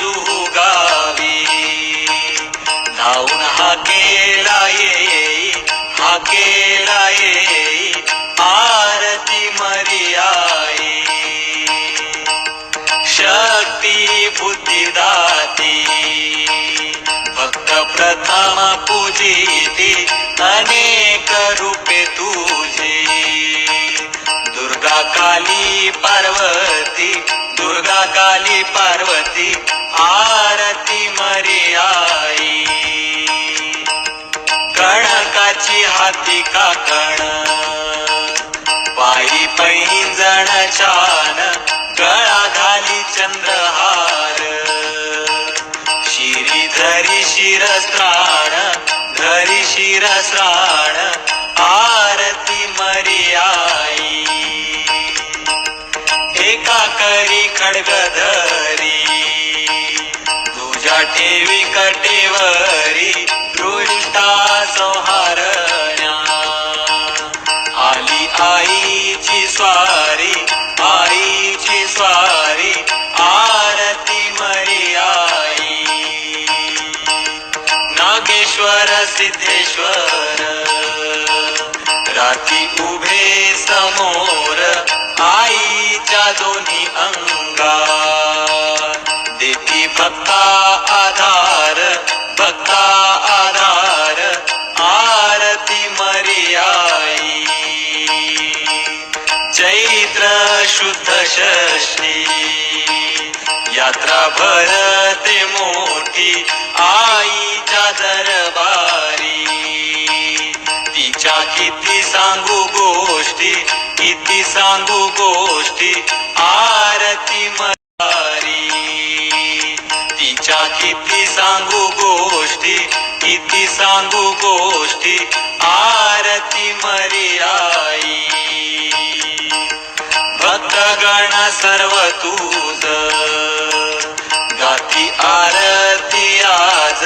जुगावी. धावून हा केला येई हा केला येई आरती मरियाई. शक्ती बुद्धिदाती भक्त प्रथम पूजिती अनेक रूपे तुझी. दुर्गा काली पार्वती दुर्गा काली पार्वती आरती मर्याई। कणकाची हाती का कण पायी पैंजण छान। गळा घाली चंद्रहार। शिरी धरी शिरस्त्राण। धरी शिरस्त्राण। आरती मर्याई। एका करी खडग कटेवरी दृष्टा संहारण्या। आली आईची स्वारी आईची स्वारी आरती मर्याई। नागेश्वर सिद्धेश्वर राती उभे समोर आईच्या दोन्ही अंगा। देती भक्ता चैत्र शुद्ध षष्ठी. यात्रा भरते मोठी आईच्या दरबारी. तिच्या किती सांगू गोष्टी किती सांगू गोष्टी आरती मरारी तिच्या किती सांगू गोष्टी किती सांगू गोष्टी आरती मरी गण सर्व तूज गाती आरती आज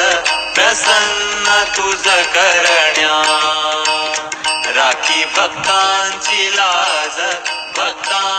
प्रसन्न तुझ करण्या. राखी भक्तांची लाज भक्तांची